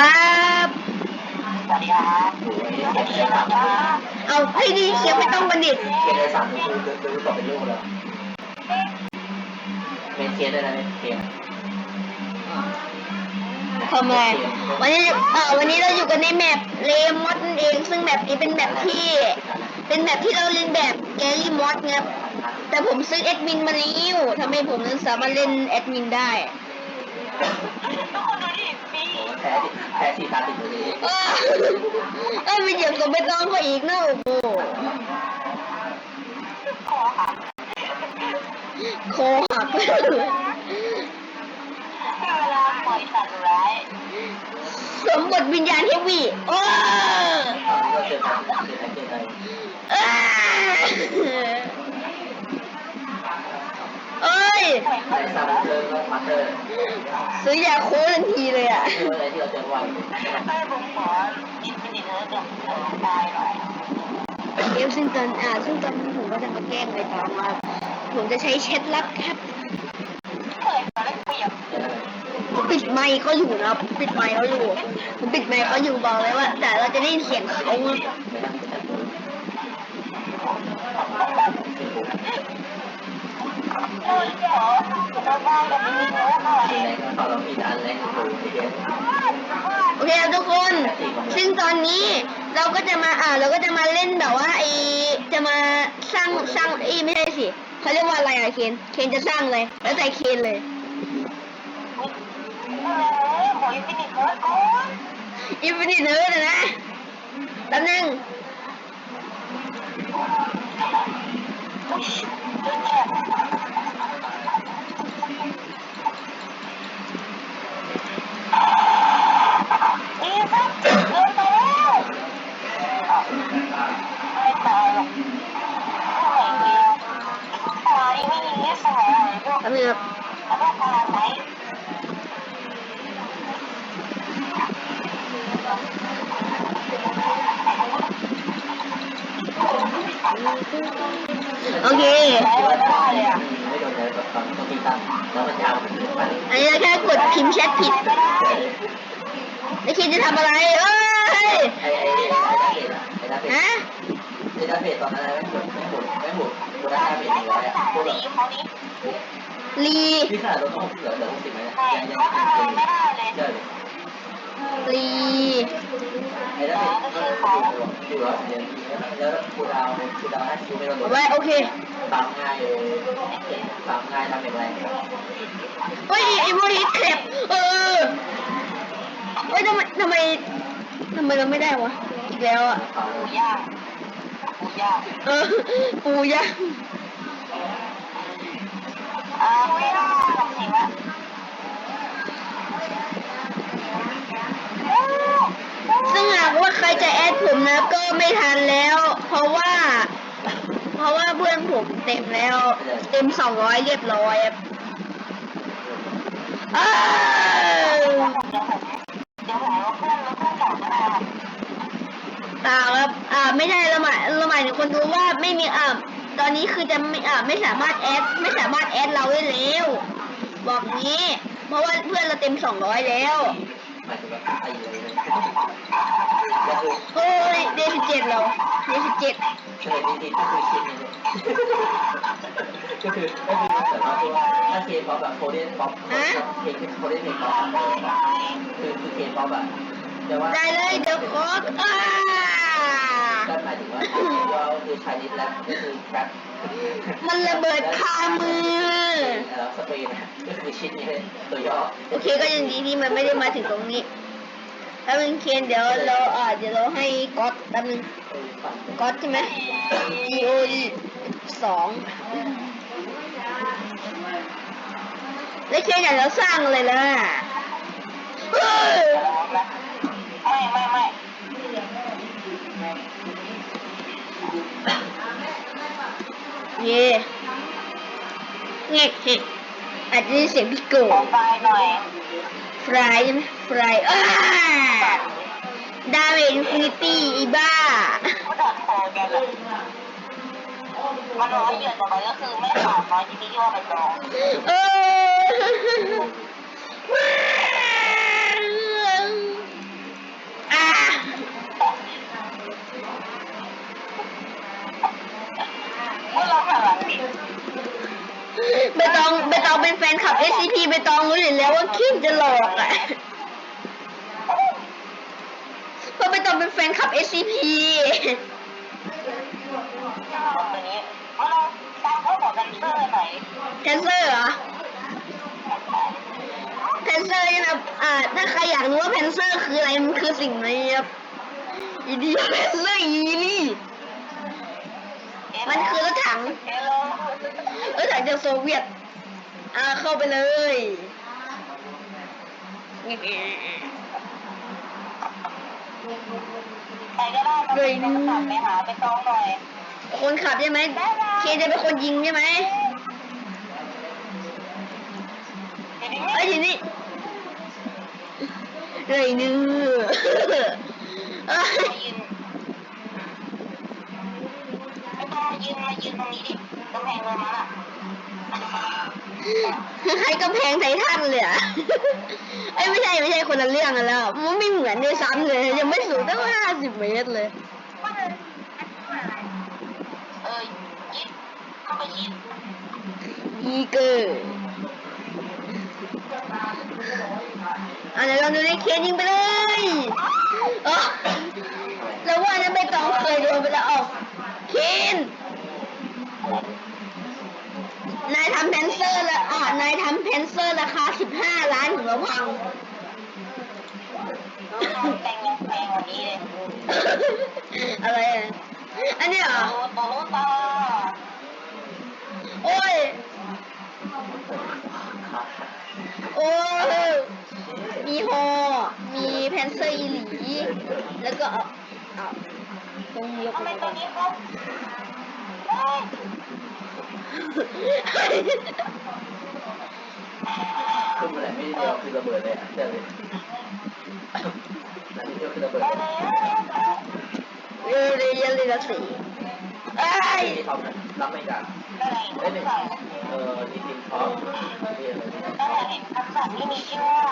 ครับสวัสดีครับเอาให้ดีเคียงไม่ต้องบัณฑิตเขียนได้สามคือเดินเดินต่อเป็นลูกแล้วเป็นเขียนได้แล้วเป็นเขียนทำไมวันนี้เอ่อวันนี้เราอยู่กันในแมปเลมอดนั่นเอง ซึ่งแมปนี้เป็นแมปที่ เป็นแมปที่เราเล่นแบบแกลี่มอดครับ แต่ผมซื้อแอดมินมาแล้วทำให้ผมนั้นสามารถเล่นแอดมินได้ทุกคนดูดิปี แพ้แพ้สี่ตาติดเลยเออเอ้ยไปเหยียบกับใบตองเขาอีกนะโอ้โหขอค่ะคอหักเวลาปล่อยสัตว์ร้ายสมบทวิญญาณเฮฟวี่โอ้เราเจอกันเจอกันเจอกัน เอ้ยเอ้ย ใน ซื้อยาโค้ดทันทีเลยอะเราเจอวันให้ผมขออินฟินิตเตอยเอฟซึ่งตอนอ่าซึ่งตอนนี้ผมก็จะมาแกล้งใบตองว่า ผมจะใช้แชทลับครับปิดไมค์เขาอยู่นะครับปิดไมค์เขาอยู่ผมปิดไมค์เขาอยู่บอกเลยว่า แต่เราจะได้ยินเสียงเขา โอเคครับทุกคน ซึ่งตอนนี้เราก็จะมาอ่าเราก็จะมาเล่นแบบว่าไอจะมาสร้างสร้างไอยไม่ใช่สิเขาเรียกว่าอะไรอะเคนเคนจะสร้างเลย แล้วใจเคนเลยอ้โหขออินฟินิตเลิฟก่อนอินฟินิตเนิร์ดนะแป๊บนึง องเลยด้วยแป๊บนึงครับแล้วก็ตายไหมโอเคไอันนี้เราแค่กดพิมพ์แชทผิดไม่ได้แล้วเคนจะทำอะไรเอ้ยไอ้ไอ้ไอ้ดาเบดไอ้ดาเบดฮะไอ้ดาเบดตอนนั้นไม่หมดไม่หมดไม่หมดโบราณเบดไม่อยู่ต้แล้วพวกสีเขานี้ ลีที่ขนาดลดหกเหลือเหลือหกสิบไหมเนี่ยไม่ยังยังเขาทำอะไรไม่ได้เลยเจอลีไอ้ดาเบดก็อยู่แล้วเดี๋ยวแล้วคูดาวคูดาวให้คิวไม่ลดเอาไว้โอเคสามง่ายสามง่ายทำอย่างไรเฮ้ยไอ้พวกนี้แคบเออเฮ้ยทำไมทำไมทำไมเราไม่ได้วะอีกแล้วอะหมูย่างหมูย่างเออปูย่า ซึ่งหากว่าใครจะแอดผมนะก็ไม่ทันแล้ว เพราะว่า เพราะว่าเพื่อนผมเต็มแล้ว เต็มสองร้อยเรียบร้อยครับอ้าวเดี๋ยวผมเดี๋ยวผมเอาเพื่อนแล้วเพื่อนเก่าจะมาตาครับ อ่า ไม่ได้ละหมายละหมายถึงคนดูว่าไม่มีอ่า ตอนนี้คือจะไม่อ่าไม่สามารถแอดไม่สามารถแอดเราได้แล้ว บอกงี้ เพราะว่าเพื่อนเราเต็มสองร้อยแล้วหมายถึงว่าตายเลยก็คือเฮ้ยเดสิบเจ็ดแล้วเดสิบเจ็ดเฉลยดีๆก็คือคิดนี่ก็คือก็คือแต่ว่าถ้าเคป๊อปแบบโคเดนป๊อปเพลงโคเดนเพลงป๊อปคือคือเคป๊อปอะแต่ว่าได้เลยเดี๋ยวขออ่า ก็หมายถึงว่าว่าคือชายนิดแล้วก็คือแรปมันระเบิดคามือแล้วสเปนก็คือชิ้นนี้ตัวย่อโอเคก็ยังดีที่มันไม่ได้มาถึงตรงนี้แล้วมึงเคนเดี๋ยวเราอ่าเดี๋ยวเราให้ก๊อตแป๊บนึงก๊อตใช่ไหม G O E สองแล้วเคนอยากจะสร้างอะไรล่ะเฮ้ยไม่ไม่ไม่ เย่เงี้ยเฮ้ยอาจจะได้เสียงพี่โก้ขอไฟหน่อยฟรายใช่ไหมฟรายอ้าดาเมจอินฟินิตี้อีบ้าก็ดัดคอกันเลยมันร้อยเหยื่อแต่มันก็คือไม่สามร้อยที่นี่ที่ว่าไปจองเออ ว่าเรงผิดตองใบตองเป็นแฟนขับ SCP ใบตองรู้อยู่แล้วว่าคิดจะหลอกอะเพราะใบตองเป็นแฟนขับ SCP ตัวนี้เอาเขาบอกแดนเซอร์อยแทนเซอร์หรอแพนเซอร์นะอ่าถ้าใครอยากรู้ว่าแพนเซอร์คืออะไรมันคือสิ่งนี้ครับอีเดียแพนเซอร์อีนี่ มันคือรถถังเฮลโลรถถังจากโซเวียต อ่าเข้าไปเลยใครก็ได้มาเป็นคนขับไปหาไปตองหน่อย คนขับใช่ไหม เคจะเป็นคนยิงใช่ไหมทีนี้ไอ้ยทีนี้เลยเนื้อ กำแพงตรงนั้นอะใครกำแพงไททันเลยอะไอ้ยไม่ใช่ไม่ใช่คนละเรื่องกันแล้วมันไม่เหมือนด้วยซ้ำเลย ยังไม่สูงตั้งห้าสิบเมตรเลยเออยิดเข้าไปยิดอีเกอร์อะเดี๋ยวลองดูในเคสยิงไปเลยเออแล้วว่าจะไปตองเคยโดนไปแล้วออกเคนนายทำแพนเซอร์ละอ่านายทำแพนเซอร์ราคาสิบห้าล้านถึงแล้วพังแต่งยังแพงกว่านี้เลยอะไรอะอันนี้เหรอโตโตตาโอ้ยโอ้ยมีฮอมีแพนเซอร์อีหลีแล้วก็เอาเอาตรงนี้ทำไมตัวนี้เขา ขึ้นมาไหนไม่ได้เดียวคือระเบิดเลยอะเจอเลยนั่นเดียวคือระเบิดเรียเรียเรียสีเอ้ยที่เขารับไม่ได้อะไรเอ้ยไม่ไม่ใส่เออทีทีมท็อปที่อะไรเนี่ยตั้งแต่เห็นคำสั่งที่มีชื่อว่า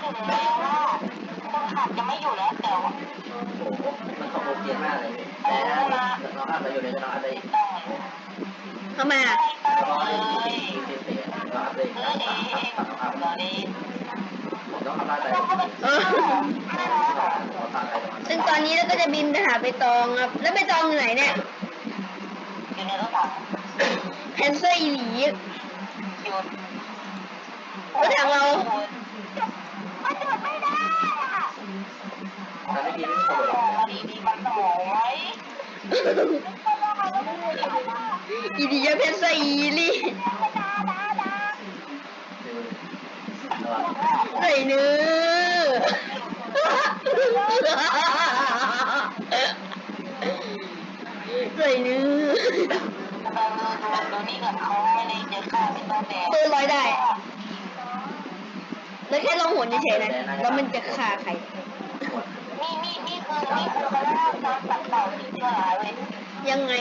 ถึงแม้ว่าคนขับจะไม่อยู่แล้วแต่ว่าโอ้โหมันของโอเกียนมากเลยแต่ถ้าน้องอัพเราอยู่ในน้องอะนองเลอัพได้ยอีกทีมเสียน้องอัพได้อีกเออเองน้อง อัพเดี๋ยวนี้น้องอัพได้ต้องเข้าไปเออซึ่งตอนนี้เราก็จะบินไปหาใบตองครับ แล้วใบตองอยู่ไหนเนี่ยอยู่ในรถถังแพนเซอร์อีหลีอยู่รถถังเรามันจอดไม่ได้อะทำไม่ดีไม่สมบูรณ์ดีดีมันสมองไหม อีดีแพนเซอร์อีหลีไหนเนื้อไหนเนื้อเราดูดูดูนี่ก่อนเขาไม่ได้เจอข้าเป็นตัวแต่ปืนลอยได้แล้วแค่ลองหนเฉยๆนะแล้วมันจะฆ่าใครนี่นี่นี่คือนี่คือเขาเรียกว่าการตัดต่อที่เชื่อหลายเว้ยยังไง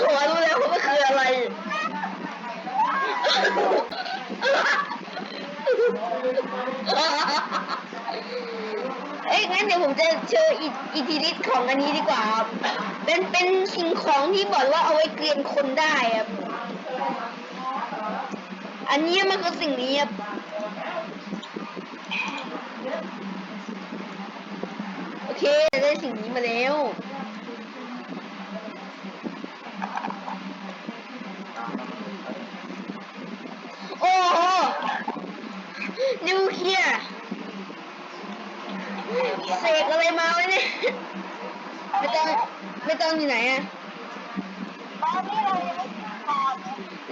หัวรู้แล้วว่ามันคืออะไร เอ้ยงั้นเดี๋ยวผมจะเชิญอิอิทธิฤทธิ์ของอันนี้ดีกว่าครับ เป็นเป็นสิ่งของที่บอกว่าเอาไว้เกลียนคนได้ครับ อันนี้มันคือสิ่งนี้ครับ โอเคได้สิ่งนี้มาแล้ว โอ้โหนิวเคลียร์เสกอะไรมาวะเนี่ย ไม่ต้องไม่ ต้องอยู่ไหนอะตอนนี้เรายังไม่ถึงตอน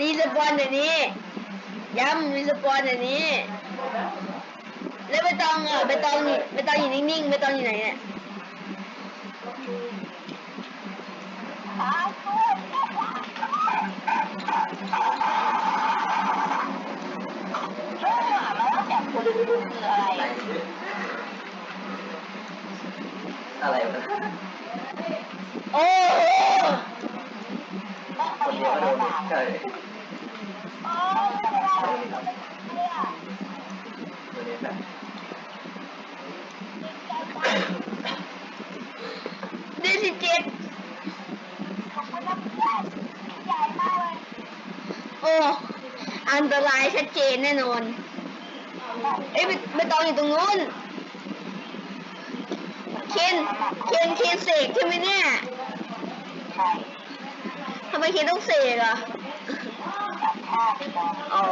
รีสปอนเดี๋ยวนี้ ย้ำรีสปอนเดี๋ยวนี้ แล้วไม่ต้องอะไม่ต้องอยู่ไม่ต้องอยู่นิ่งๆไม่ต้องอยู่ไหนเนี่ยตายด้วยเรื่องหมามันต้องจับคนคืออะไร อะไรวะ โอ้คนเดียวโดก็นโดนด่าใช่อ๋อไม่เป็นไรเนี่ยตัวนี้แบบเดือนสิบเจ็ดขอบคุณนะเพื่อนใหญ่มากเลย โอ้ อันตรายชัดเจนแน่นอน เอ้ยไม่ต้องอยู่ตรงนู้น เคน เคน เคนเสกใช่ไหมเนี่ย ทำไมเคนต้องเสกอะจับผ้าไปนอนอ๋อ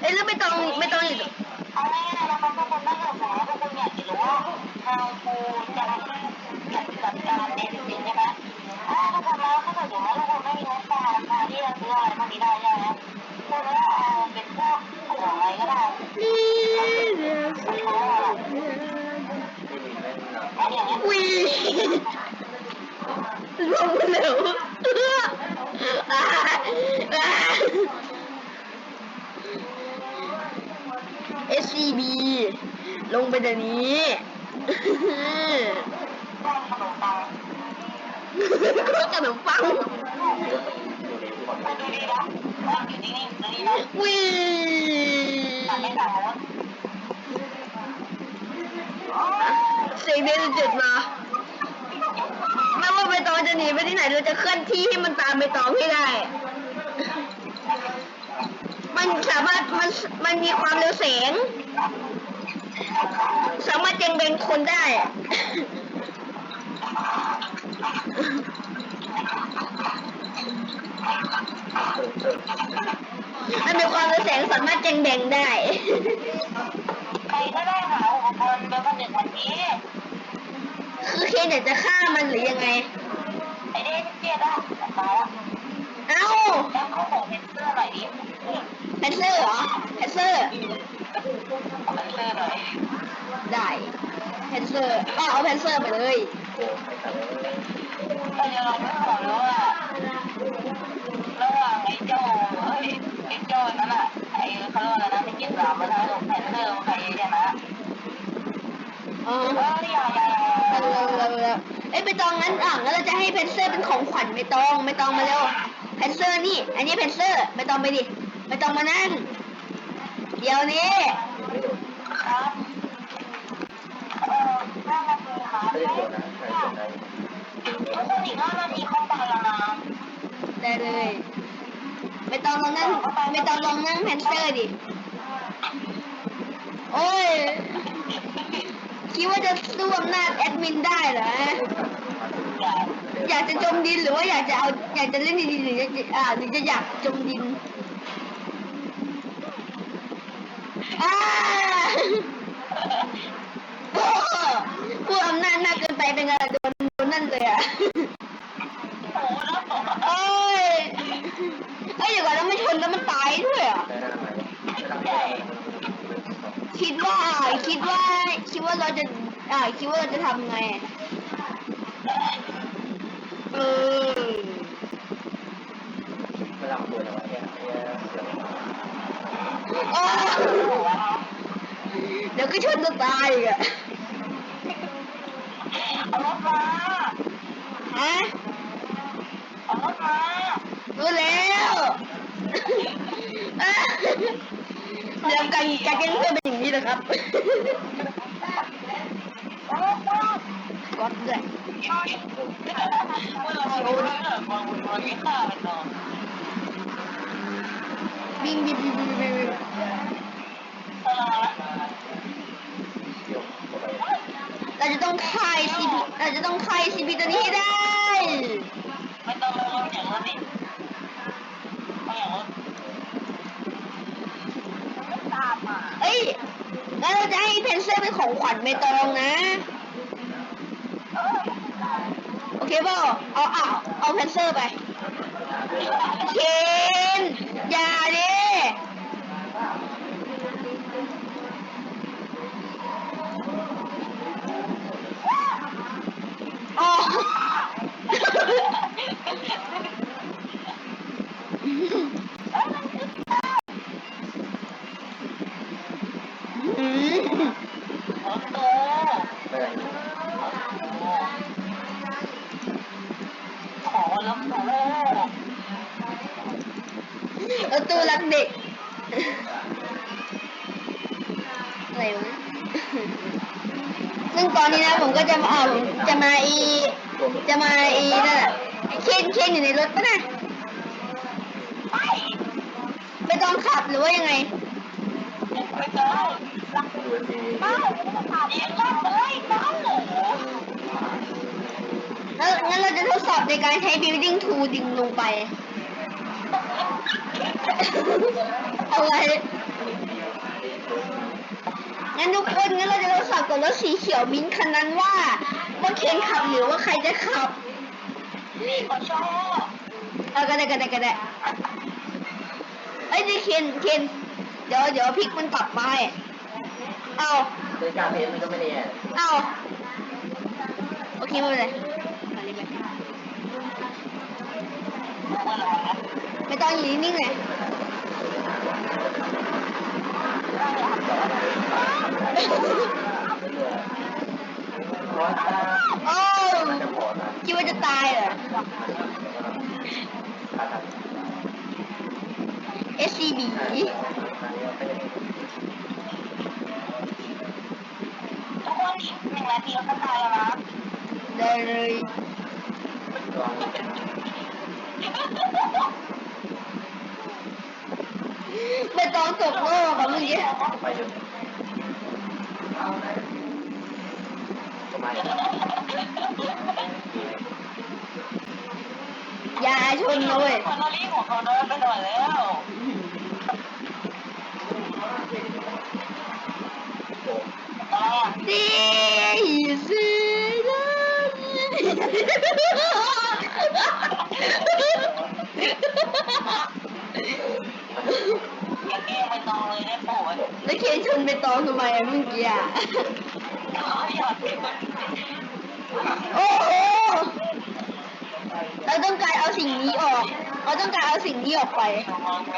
เอ้ยแล้วไม่ต้องไม่ต้องอยู่เอาง่ายๆนะครับทุกคนถ้าเกิดสมมติว่าทุกคนอยากจะรู้ว่าทางครูจะจัดจัดการเด็กจริงๆใช่ไหมถ้าทุกคนแล้วถ้าเกิดสมมติว่าทุกคนไม่มีงบประมาณพอที่จะซื้ออะไรพวกนี้ได้ใช่ไหมคุณก็เอาเป็นพวกของอะไรก็ได้เขาว่า อะไรไม่มีไม่มีนะอันอย่างเงี้ยวีลงเร็วอ่าอ่า SCB ลงไปเดี๋ยวนี้ก้อนขนมปังก็ขนมปังอยู่ในที่ความมาดูดีนะนั่งอยู่นิ่งๆดูดีนะวีตัดไม่ต่างกันเสียงเดนจุดมา ไม่ว่าใบตองจะหนีไปที่ไหนเราจะเคลื่อนที่ให้มันตามใบตองให้ได้ มันสามารถมันมันมีความเร็วแสง สามารถเจงเบงคนได้ มันมีความเร็วแสงสามารถเจงเบงได้ใครก็ได้หาอุปกรณ์ไปผนึกวันนี้คือเคนอยากจะฆ่ามันหรือยังไง ไอ้เด็กเจี๊ยได้ตายแล้วเอ้าแล้วเขาบอกเป็นเสื้อหน่อยดิแพนเซอร์เหรอแพนเซอร์เป็นเสื้อหน่อยได้แพนเซอร์ก็เอาแพนเซอร์ไปเลยโอ้ไอ้สัตว์เลยก็จะลองไม่บอกแล้วว่าระหว่างไอ้เจ้าเอ้ยไอ้เจ้านั่นอะไอ้เขาเรียกว่าอะไรนะที่กินสามมันทำให้ผมแพนเซอร์ใครชนะอ๋อเอออย่าอย่า อ้ยไปตองงั้นอะงั้นเราจะให้แพนเซอร์เป็นของขวัญไม่ตองไม่ตองมาเร็วแพนเซอร์นี่ อันนี้แพนเซอร์ไม่ตองไปดิไม่ตองมานั่งเดี๋ยวนี้ไม่โดนครับเออห้านาทีคนนะใครโดนได้ทุกคนอีกห้านาทีเข้าไปแล้วนะได้เลยไม่ตองลองนั่งไม่ตองลองนั่งแพนเซอร์ดิ โอ้ย คิดว่าจะสู้อำนาจแอดมินได้เหรอ อยากจะจมดินหรือว่าอยากจะเอาอยากจะเล่นดีๆหรือจะอ่าหรือจะอยากจมดินอ่าโอ้ผู้อำนาจมากเกินไปเป็นไงโดนโดนนั่นเลยอะโอ้โหแล้วตกเอ้ยอ้ยเดี๋ยวก่อนแล้วไม่ชนแล้วมันตายด้วยอะคิดว่าคิดว่าคิดว่าเราจะอ่าคิดว่าเราจะทำไง เออไม่รับตัวแล้วเนี่ยเนี่ยเสืออ้าวเดี๋ยวก็ชนตัวตายอีกอะเอารถมาฮะเอารถมารู้แล้วเดี๋ยวกันการแกล้งเพื่อเป็นอย่างนี้นะครับ เอารถมา ก๊อตด้วยเมื่อเรารู้เรื่องวิ่งวิ่งบิงบิงบิงบิงเราจะต้องคายซีพีเราจะต้องคายซีพีตัวนี้ให้ได้ ไม่ต้องลงอย่างรถดิเอาอย่างรถไม่ตามอะเอ้ยงั้นเราจะให้เพนเซอร์เป็นของขวัญใบตองนะ เออ โอ เคเปล่าเอาเอาเอาเพนเซอร์ไปเคนอย่าดิอ๋อ อืม รถโต ไม่ได้ ขอรถโต เอาตู้ รักเด็ก อะไรวะ ซึ่งตอนนี้นะผมก็จะมาอ่าผมจะมาอี จะมาอีนั่นแหละเคนเคนอยู่ในรถปะนะต้องขับหรือว่ายังไงไม่ต้องดูทีเอ้าเดี๋ยวก็เลยเอ้าแล้วงั้นเราจะทดสอบในการใช้ building tool ดึงลงไป อะไรงั้นทุกคนงั้นเราจะทดสอบกับรถสีเขียวมิ้นท์คันนั้นว่าว่าเคนขับหรือว่าใครจะขับนี่ก็ชอบเออก็ได้ก็ได้ก็ได้เอ้ยนี่เคนเคนเดี๋ยวเดี๋ยวพลิกมันกลับมาให้เอาเรื่องการเพจมันก็ไม่ได้แย่เอาโอเคไม่เป็นไรมาเลยไปว่าอะไรนะไม่ต้องอยู่นิ่งๆเลยเพราะถ้า โอ้มันจะพอนะคิดว่าจะตายเหรอถ้าทำ SCB ทุกคนอีกหนึ่งนาทีแล้วก็ตายแล้วนะได้เลยลอง ไม่ต้องตกโลกอะเมื่อกี้ไปเถอะประมาณอย่าชนนะเลยคนเรารีบของเขาเดินไปหน่อยแล้วโอ้อ่าดีสินะ อย่าแก้ไม่ต้องเลยได้โปรดแล้วเคนชนไปตองทำไมอะเมื่อกี้อะเขาอยากเป็นโอ้โหเราต้องการเอาสิ่งนี้ออก เราต้องการเอาสิ่งนี้ออกไป มองไห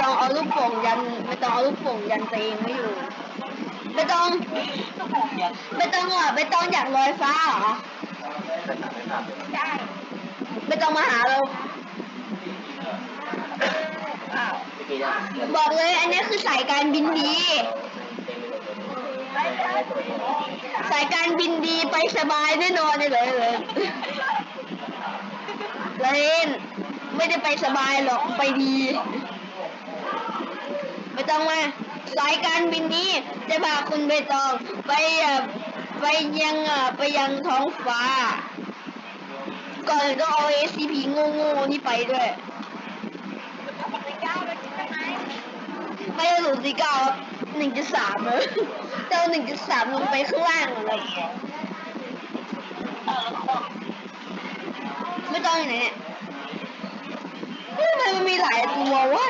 ต้องไม่ต้องเอาลูกโป่งยันไม่ต้องเอาลูกโป่งยันตัวเองไม่อยู่ไม่ต้องไม่ต้องอะไม่ต้องอยากลอยฟ้าเหรอแต่ไม่ต้องมาหาเราบอกเลยอันนี้คือสายการบินดี สายการบินดีไปสบายแน่นอนเลยเลยเลยเล่นไม่ได้ไปสบายหรอกไปดี ไม่ต้องมาสายการบินนี้จะพาคุณไปตองไปไปยังไปยังท้องฟ้า ก่อนอื่นต้องเอา SCP โง่ๆนี่ไปด้วยไม่กล้าไปกินทำไมไม่เอาศูนย์สี่เก้าหนึ่งจุดสามเลยจะเอาหนึ่งจุดสามลงไปข้างล่างเหรอเออแล้วคนไม่ต้องอยู่ไหนเนี่ยทำไมมันมีหลายตัววะ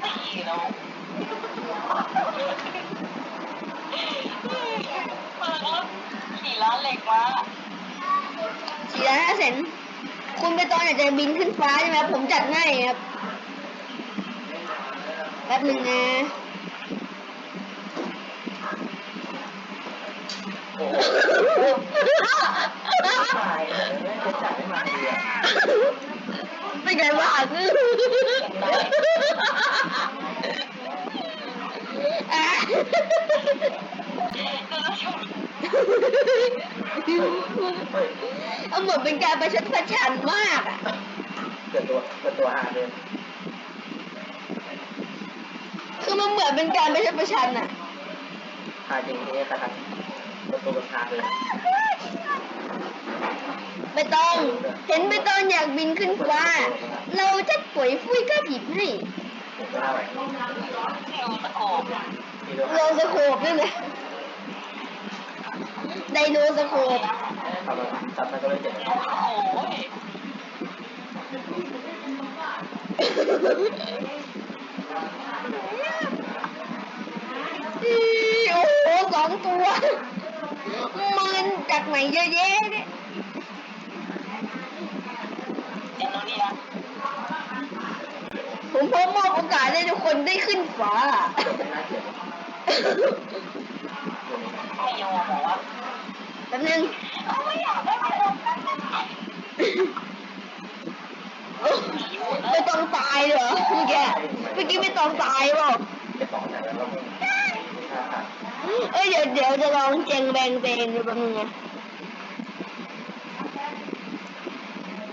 ไม่เราเปิดรถ ขี่ล้านเหล็กมาสี่ล้านห้าแสนคุณไปตอนอยากจะบินขึ้นฟ้าใช่ไหมผมจัดง่ายครับแป๊บหนึ่งนะโอ้โหตายเลยไม่เคยจับไม่มาเลยอะเป็นไงบ้างอะ เฮ้ยเอาเหมือนเป็นการประชดประชันมากอะเกิดตัวเกิดตัวหาเลยคือมันเหมือนเป็นการประชดประชันอะหาจริงนี่แต่ครับตัวตัวหาเลยไม่ต้อง เห็นไม่ต้องอยากบินขึ้นฟ้า เราจะป่วยฟุ้ยก็หยิบให้ผมก็ได้ไหวเที่ยวตะโกบมีด้วยโลสโคปด้วยนะ ไดโนสโคปขับรถขับมันก็เลยเจ็บโอ้ยอีโอ้โหสองตัวมันจากไหนเยอะแยะเนี่ยเดี๋ยวเราดีนะโหผมพร้อมมอบโอกาสให้ทุกคนได้ขึ้นฟ้าไม่น่าเกลียดไม่ยอมบอกว่า แป๊บนึงเขาไม่อยากได้มาลงกันไม่ต้องตายเหรอเมื่อกี้เมื่อกี้ไม่ต้องตายเปล่าไปสอกแล้วเราไม่ค่าขาดเอ้ยเดี๋ยวเดี๋ยวจะลองเจงแบงเตงดูแป๊บนึงนะ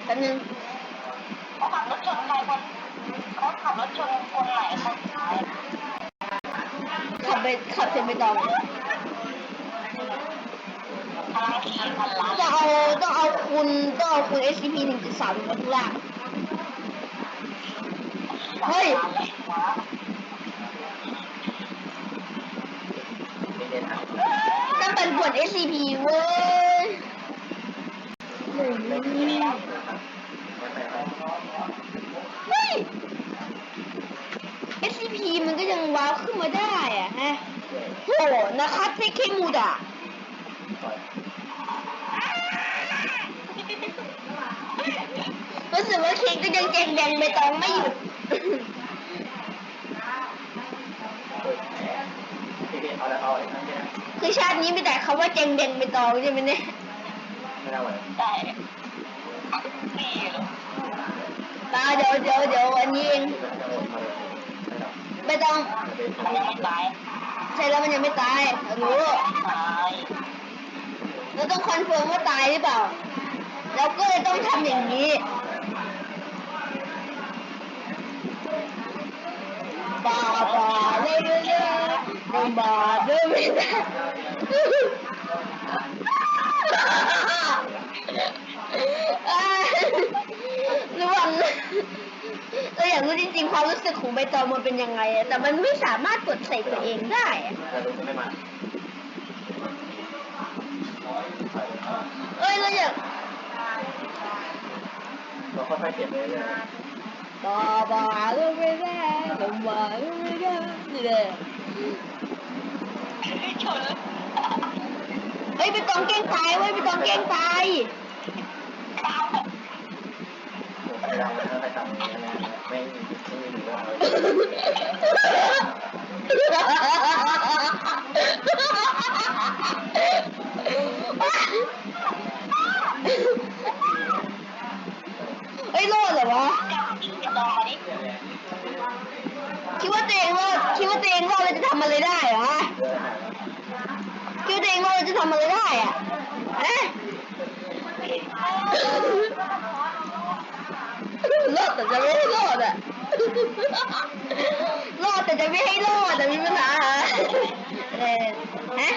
แป๊บนึงเขาขับรถชนใครคนเขาขับรถชนคนไหนคนขับไปขับเซนไปตอง พลังขี่พันล้าน ต้องเอาต้องเอาคุณต้องเอาคุณ SCP หนึ่งจุดสามมาข้างล่างเฮ้ยไม่ได้ทำต้องเป็นบวด SCP เว้ยเฮ้ย SCP มันก็ยังว้าวขึ้นมาได้อะฮะโหนะครับเทเคมูดะ ปล่อย รู้สึกว่าเค้กก็ยังแจงแดงใบตองไม่หยุดเอาแล้วเอาไอ้นั่นเนี่ยคือชาตินี้มีแต่คำว่าแจงแดงใบตองใช่ไหมเนี่ยไม่ได้ไหวได้ดีเลยตาเดี๋ยวเดี๋ยวเดี๋ยวอันนี้เองมันจะหมดมาเลยไม่ได้ใบตองมันยังไม่ตายใช่แล้วมันยังไม่ตายรู้ตายเราต้องคอนเฟิร์มว่าตายหรือเปล่าเราก็เลยต้องทำอย่างนี้ อยบาเรื่อยเรื่อยระหว่างเราอยากรู้จริงๆความรู้สึกของใบตองมันเป็นยังไงอะแต่มันไม่สามารถกดใส่ตัวเองได้อะเอ้ยเราอยาก เราค่อยๆเก็บเลยเลยบาบาก็ไม่ได้บาบาก็ไม่ได้นี่เล ยชนเฮ้ยไปตองแกล้งตายเว้ยไปตองแกล้งตายไปเราแล้วไปทำอย่างนี้นะไม่ไม่มีหรือว่าเฮ้ยรอดเหรอวะคิดว่าตัวเองรอดคิดว่าตัวเองรอดเราจะทำอะไรได้เหรอเยอะนะ คิดตัวเองรอดเราจะทำอะไรได้อะเอ๊ะรอดแต่จะไม่ให้รอดอะรอดแต่จะไม่ให้รอดแต่มีปัญหาเออฮะ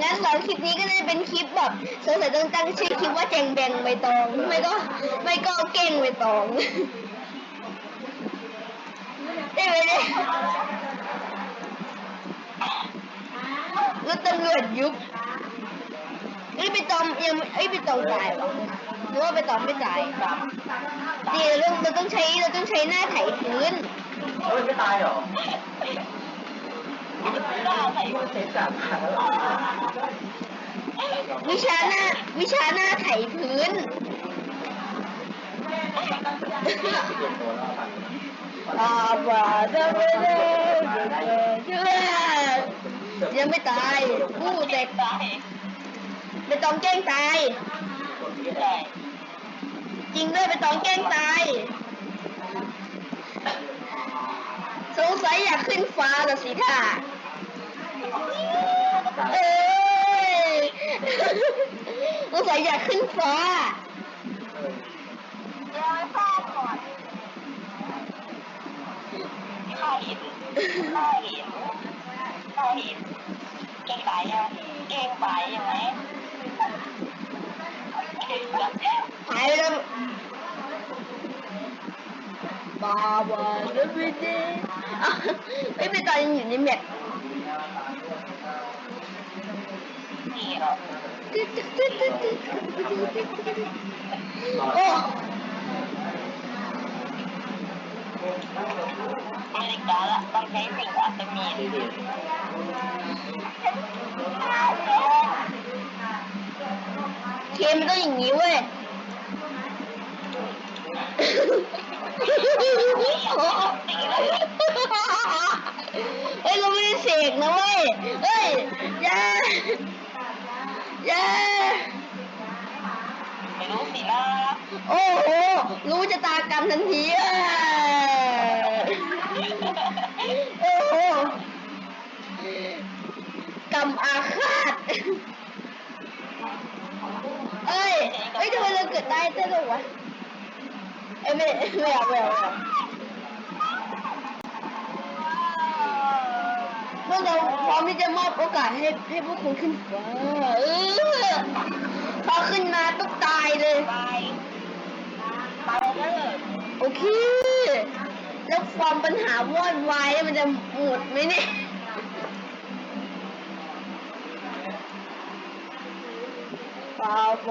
งั้นสองคลิปนี้ก็จะเป็นคลิปแบบสงสัยต้องตั้งชื่อคลิปว่าแจงแบงใบตอง ไม่ก็ไม่ก็เก่งใบตองได้ไหมเนี่ย รถตำรวจยุบเอ้ยไปตอมยังไม่เอ้ยไปตองตายเหรอหรือว่าไปตองไม่ตายดีเราเราต้องใช้เราต้องใช้หน้าไถพื้นเฮ้ยไม่ตายเหรอได้ใส่เซ็ตจับขาแล้ววิชาหน้าวิชาหน้าไถพื้นเปลี่ยนตัวแล้วปั่นอาบาดาเบเด ยังไม่ตายกู้เด็กได้ไปตองแกล้งตาย จริงด้วยไปตองแกล้งตายสงสัยอยากขึ้นฟ้าละสิท่าเอ้ยสงสัยอยากขึ้นฟ้า เดี๋ยวให้ทราบก่อนข้าเห็นข้าเห็ นข้าเห็นเก่งไปยังเก่งไปยังไงเก่งแบบหายไปแล้วบาบาเดบิเดอ้าวไม่ไปตอนยังอยู่ในแมปนี่เหรอโอ้ไม่ได้การละต้องใช้สิ่งอัตมีดีดีเคมันต้องอย่างนี้เว้ยเฮ้ยเราไม่ได้เสกนะเว้ย เฮ้ยอย่าอย่าไม่รู้สินะโอ้โห รู้จะตากรรมทันทีเอ้ย มอาฆาต เอ้ยเอ้ยทำไมเราเกิดได้เต้นหรอวะ เอ้ยไม่ไม่เอาไม่เอาไม่เอาพวกเราพร้อมที่จะมอบโอกาสให้ให้พวกคุณขึ้นฟ้าเออพอขึ้นมาต้องตายเลย ไปไปเลยโอเค แล้วความปัญหาวอดวายเนี่ยมันจะหมดไหมเนี่ย เปล่าไป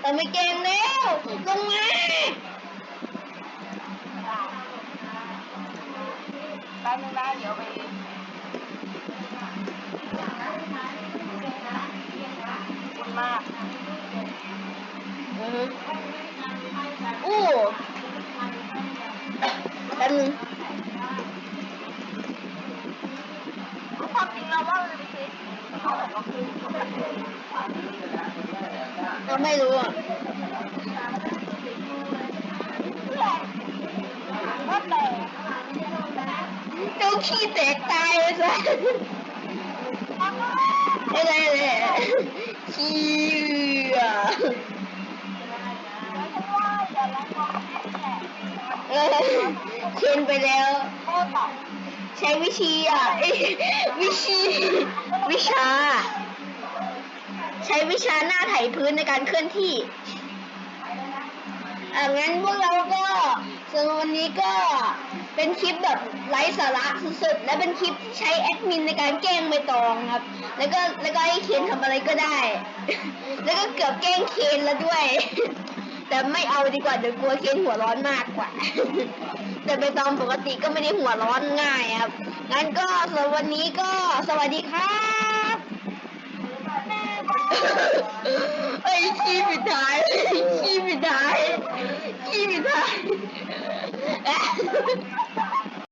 แต่ไม่เก่งแล้วลงมาแป๊บนึงนะเดี๋ยวไปคุณมากอู้แป๊บนึงความจริงเราว่ามันเป็นเขาแบบว่าคือ เราไม่รู้อะว่าแต่เจ้าขี้แตกตายเลยสิอะไรเลยขี้อะว่าอะความแค่แหละเออเชนไปแล้วโตต่อ ใช้วิชีอะเอ้ยวิชีวิชา ใช้วิชาหน้าไถพื้นในการเคลื่อนที่อะงั้นพวกเราก็ส่วนวันนี้ก็เป็นคลิปแบบไร้สาระสุดๆ และเป็นคลิปใช้แอดมินในการแกล้งใบตองครับ แล้วก็แล้วก็ให้เคนทำอะไรก็ได้ แล้วก็เกือบแกล้งเคนแล้วด้วย แต่ไม่เอาดีกว่าเดี๋ยวกลัวเคนหัวร้อนมากกว่า แต่ใบตองปกติก็ไม่ได้หัวร้อนง่ายครับ งั้นก็สำหรับวันนี้ก็สวัสดีครับไอ้ขี้ผิดท้ายขี้ผิดท้ายขี้ผิดท้าย